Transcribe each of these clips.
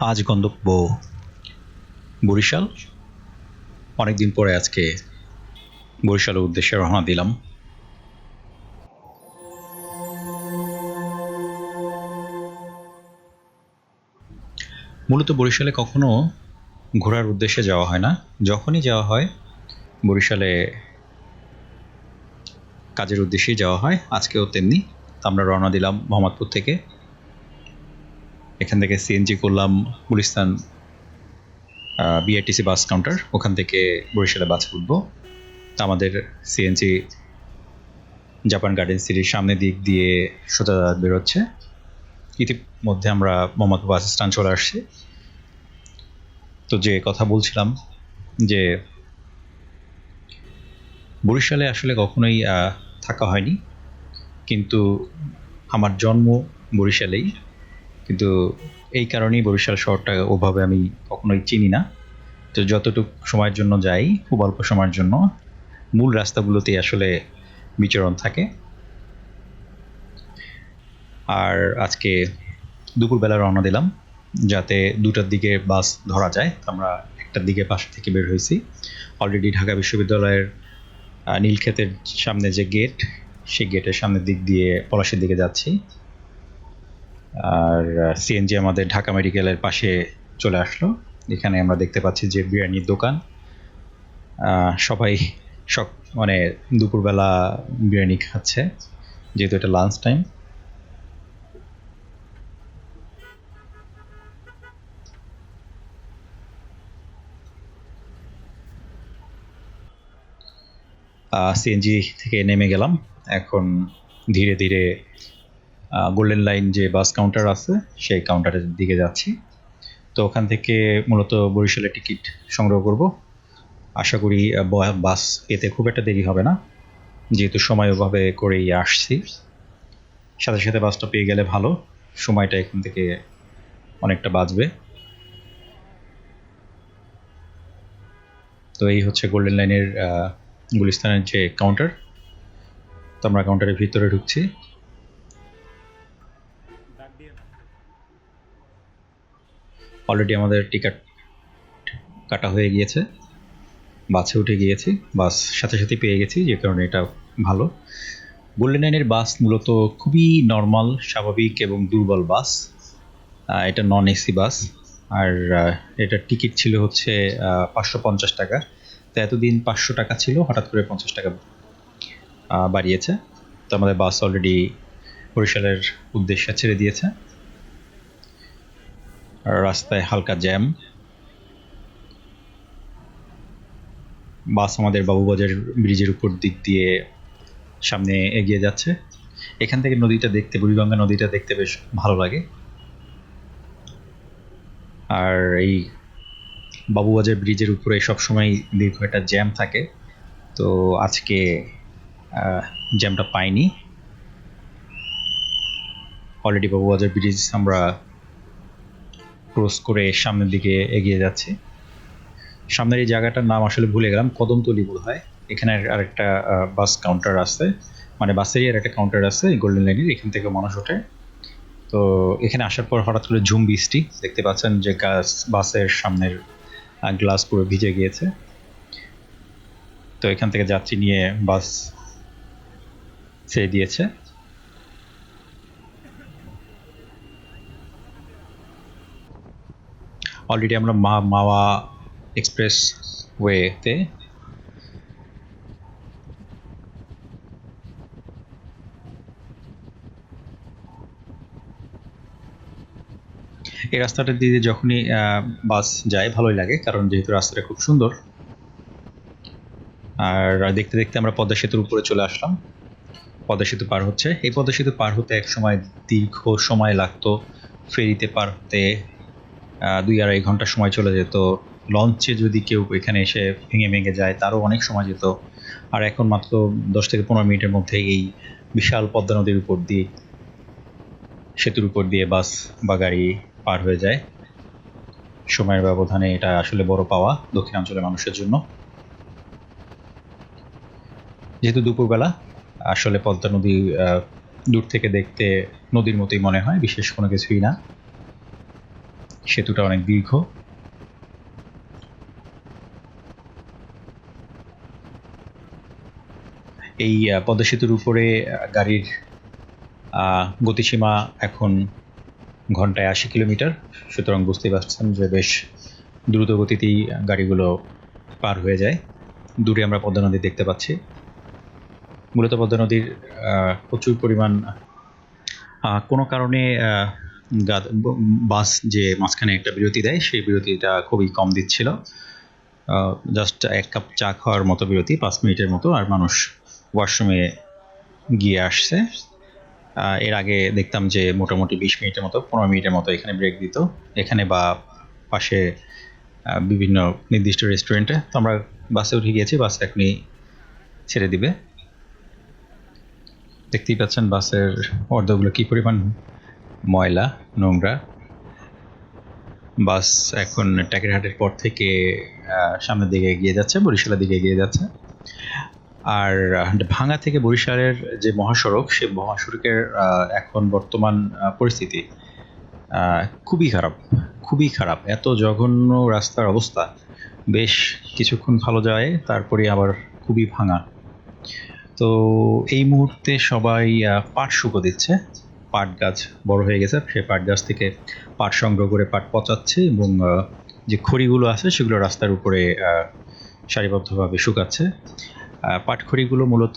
আজ গন্তব্য বরিশাল? অনেকদিন পরে আজকে বরিশালের উদ্দেশ্যে রওনা দিলাম। মূলত বরিশালে কখনো ঘোরার উদ্দেশ্যে যাওয়া হয় না। যখনই যাওয়া হয়, বরিশালে কাজের উদ্দেশ্যেই যাওয়া হয়। আজকেও তেমনি। আমরা রওনা দিলাম মোহাম্মদপুর থেকে। এখান থেকে সিএনজি করলাম গুলিস্তান বিআরটিসি বাস কাউন্টার ওখান থেকে বরিশালে বাস উঠবো। তা আমাদের সিএনজি জাপান গার্ডেন সিটির সামনে দিক দিয়ে সোজা বেরোচ্ছে। ইতিমধ্যে আমরা মোহাম্মদপুর বাস স্ট্যান্ড চলে আসছি। তো যে কথা বলছিলাম যে বরিশালে আসলে কখনোই থাকা হয়নি। কিন্তু আমার জন্ম বরিশালেই। কিন্তু এই কারণেই বরিশাল শহরটা ওভাবে আমি কখনোই চিনি না। তো যতটুকু সময়ের জন্য যাই, খুব অল্প সময়ের জন্য, মূল রাস্তাগুলোতেই আসলে বিচরণ থাকে। আর আজকে দুপুরবেলা রওনা দিলাম, যাতে দুটার দিকে বাস ধরা যায়। আমরা একটার দিকে বাসা থেকে বের হয়েছি। অলরেডি ঢাকা বিশ্ববিদ্যালয়ের নীলক্ষেতের সামনে যে গেট সেই গেটের সামনের দিক দিয়ে পলাশের দিকে যাচ্ছি। আর সিএনজি আমাদের ঢাকা মেডিকেলের পাশে চলে আসলো। এখানে আমরা দেখতে পাচ্ছি যে বিরিয়ানির দোকান। সবাই সব মানে দুপুরবেলা বিরিয়ানি খাচ্ছে, যেহেতু এটা লাঞ্চ টাইম সিএনজি থেকে নেমে গেলাম। এখন ধীরে ধীরে গোল্ডেন লাইন যে বাস কাউন্টার আছে, সেই কাউন্টারের দিকে যাচ্ছি। তো ওখান থেকে মূলত বরিশালের টিকিট সংগ্রহ করব। আশা করি বাস পেতে খুব একটা দেরি হবে না। যেহেতু সময় ওভাবে করেই আসছি। সাথে সাথে বাসটা পেয়ে গেলে ভালো। সময়টা এখান থেকে অনেকটা বাঁচবে। তো এই হচ্ছে গোল্ডেন লাইনের গুলিস্তানের যে কাউন্টার তো আমরা কাউন্টারের ভিতরে ঢুকছি। অলরেডি আমাদের টিকিট কাটা হয়ে গিয়েছে। বাসে উঠে গিয়েছি, বাস সাথে সাথে পেয়ে গেছি, যে কারণে এটা ভালো। গোল্ডেন লাইনের বাস মূলত খুবই নর্মাল স্বাভাবিক এবং দুর্বল বাস। এটা নন এসি বাস। আর এটার টিকিট ছিল হচ্ছে পাঁচশো পঞ্চাশ টাকা। তো এতদিন পাঁচশো টাকা ছিল, হঠাৎ করে পঞ্চাশ টাকা বাড়িয়েছে। তো আমাদের বাস অলরেডি বরিশালের উদ্দেশ্যে ছেড়ে দিয়েছে। রাস্তায় হালকা জ্যাম। বাস আমাদের বাবুবাজার ব্রিজের উপর দিক দিয়ে সামনে এগিয়ে যাচ্ছে। এখান থেকে নদীটা দেখতে, বুড়িগঙ্গা নদীটা দেখতে বেশ ভালো লাগে। আর এই বাবুবাজার ব্রিজের উপরে সবসময় দীর্ঘ একটা জ্যাম থাকে। তো আজকে জ্যামটা পাইনি। অলরেডি বাবুবাজার ব্রিজ আমরা ক্রস করে সামনের দিকে এগিয়ে যাচ্ছি। সামনের এই জায়গাটার নাম আসলে ভুলে গেলাম, কদমতলি বোধ হয় এখানে আর- আরেকটা বাস কাউন্টার আছে। মানে বাসেরই আর একটা কাউন্টার আছে গোল্ডেন লাইনের এখান থেকে মানুষ ওঠে। তো এখানে আসার পর হঠাৎ করে ঝুম বৃষ্টি, দেখতে পাচ্ছেন যে গাছ, বাসের সামনের গ্লাস পুরো ভিজে গিয়েছে। তো এখান থেকে যাত্রী নিয়ে বাস ছেড়ে দিয়েছে। অলরেডি আমরা মা, মাওয়া এক্সপ্রেস ওয়েতে এই রাস্তাটা দিয়ে যখনই বাস যায়, ভালোই লাগে, কারণ যেহেতু রাস্তাটা খুব সুন্দর। আর দেখতে দেখতে আমরা পদ্মা সেতুর উপরে চলে আসলাম। পদ্মা সেতু পার হচ্ছে। এই পদ্মা সেতু পার হতে এক সময় দীর্ঘ সময় লাগতো। ফেরিতে পার হতে দুই আড়াই ঘণ্টা সময় চলে যেত। লঞ্চে যদি কেউ এখানে এসে ভেঙে ভেঙে যায়, তারও অনেক সময় যেত। আর এখন মাত্র দশ থেকে পনেরো মিনিটের মধ্যে এই বিশাল পদ্মা নদীর উপর দিয়ে, সেতুর উপর দিয়ে বাস বা গাড়ি পার হয়ে যায়। সময়ের ব্যবধানে এটা আসলে বড় পাওয়া দক্ষিণাঞ্চলের মানুষের জন্য। যেহেতু দুপুরবেলা, আসলে পদ্মা নদী দূর থেকে দেখতে নদীর মতোই মনে হয়, বিশেষ কোনো কিছুই না। সেতুটা অনেক দীর্ঘ। এই পদ্মা সেতুর উপরে গাড়ির গতিসীমা এখন ঘন্টায় আশি কিলোমিটার। সুতরাং বুঝতেই পারছেন যে বেশ দ্রুত গতিতেই গাড়িগুলো পার হয়ে যায়। দূরে আমরা পদ্মা নদী দেখতে পাচ্ছি। মূলত পদ্মা নদীর প্রচুর পরিমাণ কোনো কারণে বাস যে মাঝখানে একটা বিরতি দেয়, সেই বিরতিটা খুবই কম দিচ্ছিল। জাস্ট এক কাপ চা খাওয়ার মতো বিরতি, পাঁচ মিনিটের মতো, আর মানুষ ওয়াশরুমে গিয়ে আসছে। এর আগে দেখতাম যে মোটামুটি বিশ মিনিটের মতো, পনেরো মিনিটের মতো এখানে ব্রেক দিত। এখানে বা পাশে বিভিন্ন নির্দিষ্ট রেস্টুরেন্টে তো আমরা বাসে উঠে গিয়েছি, বাস এখনই ছেড়ে দিবে। দেখতেই পাচ্ছেন বাসের অর্ধগুলো কি পরিমাণ ময়লা, নোংরা। বাস এখন ট্যাকেরহাটের পর থেকে সামনের দিকে এগিয়ে যাচ্ছে, বরিশালের দিকে এগিয়ে যাচ্ছে। আর ভাঙা থেকে বরিশালের যে মহাসড়ক সে মহাসড়কের এখন বর্তমান পরিস্থিতি খুবই খারাপ খুবই খারাপ। এত জঘন্য রাস্তার অবস্থা। বেশ কিছুক্ষণ ভালো যায়, তারপরে আবার খুবই ভাঙা। তো এই মুহূর্তে সবাই পাট শুকো দিচ্ছে। পাট গাছ বড় হয়ে গেছে, সে পাট গাছ থেকে পাট সংগ্রহ করে পাট পচাচ্ছে এবং যে খড়িগুলো আছে সেগুলো রাস্তার উপরে সারিবদ্ধভাবে শুকাচ্ছে। পাটখড়িগুলো মূলত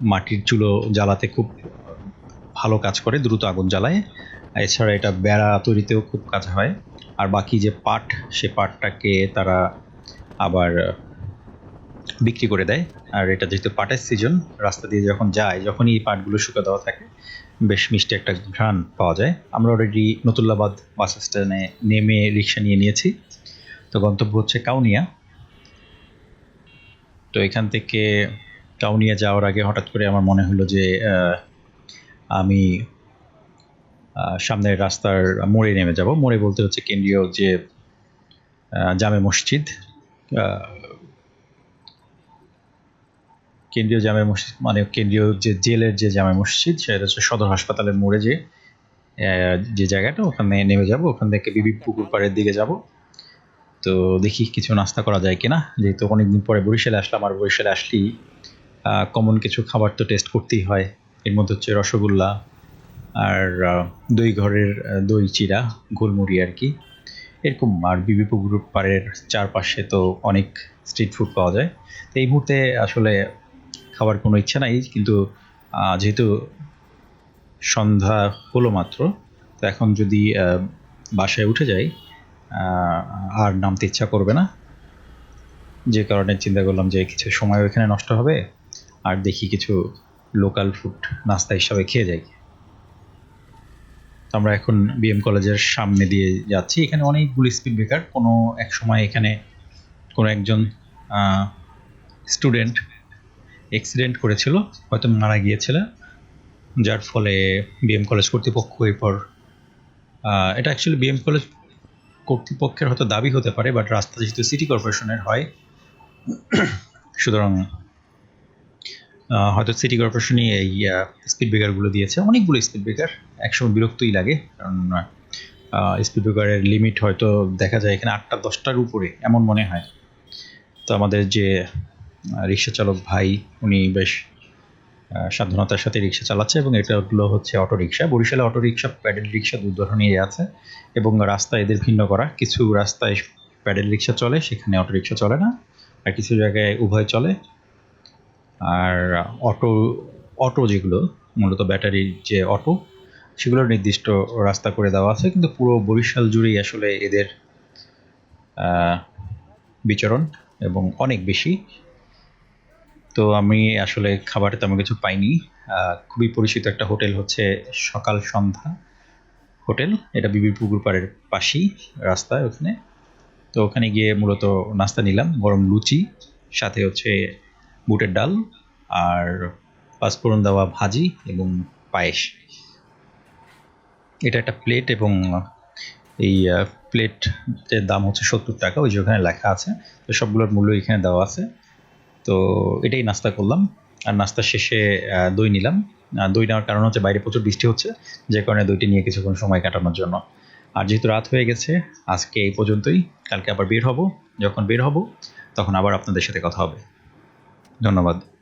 মাটির চুলো জ্বালাতে খুব ভালো কাজ করে, দ্রুত আগুন জ্বালায়। এছাড়া এটা বেড়া তৈরিতেও খুব কাজ হয়। আর বাকি যে পাট, সে পাটটাকে তারা আবার বিক্রি করে দেয়। আর এটা যেহেতু পাটের সিজন রাস্তা দিয়ে যখন যায়, যখনই এই পাটগুলো শুকা দেওয়া থাকে বেশ মিষ্টি একটা ঘ্রাণ পাওয়া যায়। আমরা অলরেডি নতুল্লাবাদ বাস স্ট্যান্ডে নেমে রিক্সা নিয়ে নিয়েছি। তো গন্তব্য হচ্ছে কাউনিয়া। তো এখান থেকে কাউনিয়া যাওয়ার আগে হঠাৎ করে আমার মনে হলো যে আমি সামনের রাস্তার মোড়ে নেমে যাব। মোড়ে বলতে হচ্ছে কেন্দ্রীয় যে জামে মসজিদ কেন্দ্রীয় জামে মসজিদ মানে কেন্দ্রীয় যে জেলের যে জামে মসজিদ, সেটা হচ্ছে সদর হাসপাতালের মোড়ে যে যে জায়গাটা, ওখানে নেমে যাব, ওখান থেকে বিবি পুকুর পাড়ের দিকে যাব। তো দেখি কিছু নাস্তা করা যায় কিনা। যেহেতু অনেকদিন পরে বরিশালে আসলাম, আর বরিশালে আসলেই কমন কিছু খাবার তো টেস্ট করতেই হয়। এর মধ্যে হচ্ছে রসগোল্লা আর দই ঘরের দই চিরা গোলমুড়ি আর কি। এরকম, আর বিবি পুকুর পাড়ের চারপাশে তো অনেক স্ট্রিট ফুড পাওয়া যায়। তো এই মুহূর্তে আসলে খাবার কোনো ইচ্ছা নাই, কিন্তু যেহেতু সন্ধ্যা হলো মাত্র, তো এখন যদি বাসায় উঠে যাই আর নামতে ইচ্ছা করবে না, যে কারণে চিন্তা করলাম যে কিছু সময় ওখানে নষ্ট হবে, আর দেখি কিছু লোকাল ফুড নাস্তা হিসাবে খেয়ে যাই। আমরা এখন বিএম কলেজের সামনে দিয়ে যাচ্ছি, এখানে অনেকগুলো স্পিড ব্রেকার, কোনো এক সময় এখানে কোনো একজন স্টুডেন্ট অ্যাক্সিডেন্ট করেছিল, হয়তো মারা গিয়েছিল, যার ফলে বিএম কলেজ কর্তৃপক্ষ এরপর এটা অ্যাকচুয়ালি বিএম কলেজ কর্তৃপক্ষের হয়তো দাবি হতে পারে বাট রাস্তা যেহেতু সিটি কর্পোরেশনের হয়, সুতরাং হয়তো সিটি কর্পোরেশনই এই স্পিড ব্রেকারগুলো দিয়েছে। অনেকগুলো স্পিড ব্রেকার একসময় বিরক্তই লাগে, কারণ স্পিড ব্রেকারের লিমিট হয়তো দেখা যায় এখানে আটটা, দশটার উপরে, এমন মনে হয়। তো আমাদের যে রিক্সা চালক ভাই, উনি বেশ সাবধানতার সাথে রিক্সা চালাচ্ছে এবং এটাগুলো হচ্ছে অটো রিক্সা বরিশালে অটো রিক্সা প্যাডেল রিক্সা দু ধরনের আছে এবং রাস্তা এদের ভিন্ন করা। কিছু রাস্তায় প্যাডেল রিক্সা চলে, সেখানে অটো রিক্সা চলে না, আর কিছু জায়গায় উভয় চলে। আর অটো অটো যেগুলো, মূলত ব্যাটারির যে অটো সেগুলোর নির্দিষ্ট রাস্তা করে দেওয়া আছে। কিন্তু পুরো বরিশাল জুড়েই আসলে এদের বিচরণ এবং অনেক বেশি। তো আমি আসলে খাবারে তেমন কিছু পাইনি। খুবই পরিচিত একটা হোটেল হচ্ছে সকাল সন্ধ্যা হোটেল। এটা বিবির পুকুর পাড়ের পাশেই, রাস্তায় ওখানে। তো ওখানে গিয়ে মূলত নাস্তা নিলাম, গরম লুচি, সাথে হচ্ছে বুটের ডাল আর পাঁচফোড়ন দেওয়া ভাজি এবং পায়েস। এটা একটা প্লেট এবং এই প্লেটের দাম হচ্ছে সত্তর টাকা, ওই যে ওখানে লেখা আছে। তো সবগুলোর মূল্য এখানে দেওয়া আছে। তো এটাই নাস্তা করলাম। আর নাস্তা শেষে দই নিলাম। দই নেওয়ার কারণ হচ্ছে বাইরে প্রচুর বৃষ্টি হচ্ছে, যে কারণে দইটি নিয়ে কিছুক্ষণ সময় কাটানোর জন্য। আর যেহেতু রাত হয়ে গেছে, আজকে এই পর্যন্তই। কালকে আবার বের হব। যখন বের হব, তখন আবার আপনাদের সাথে কথা হবে। ধন্যবাদ।